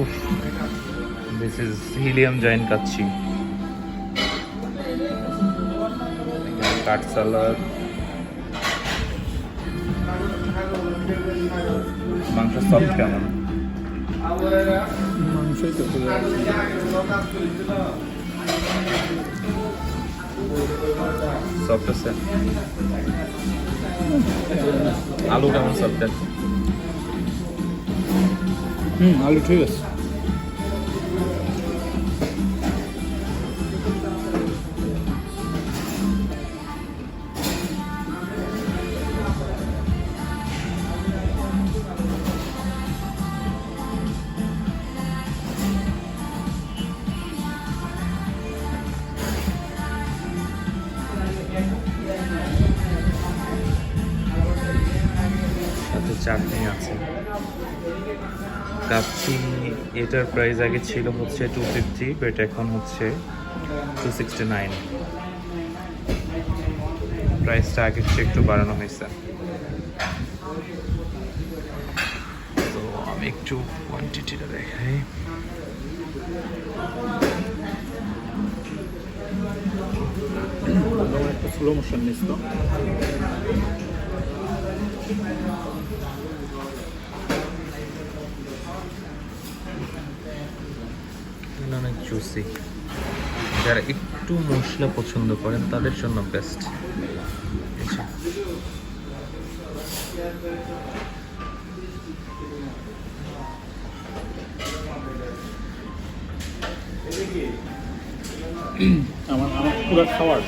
উফ this is হিলিয়াম joint কাচ্ছি। কাঠ সালাদ মাংস সফট কেমন? মাংসই তো সফট আছে। আলু কেমন সফট আছে? হুম আলু ঠিক আছে। সাথে চাটনি আছে। কাচ্চি এটার প্রাইস আগে ছিল হচ্ছে টু ফিফটি বাট এখন হচ্ছে টু সিক্সটি নাইন প্রাইসটা আগে একটু বাড়ানো হয়েছে। তো আমি একটু কোয়ান্টিটিটা দেখাই। একটা স্লো মোশন নিস তো। এগুলো অনেক জুসি যারা একটু মশলা পছন্দ করেন, তাদের জন্য বেস্ট আচ্ছা। আমার আমার পুরো খাওয়ার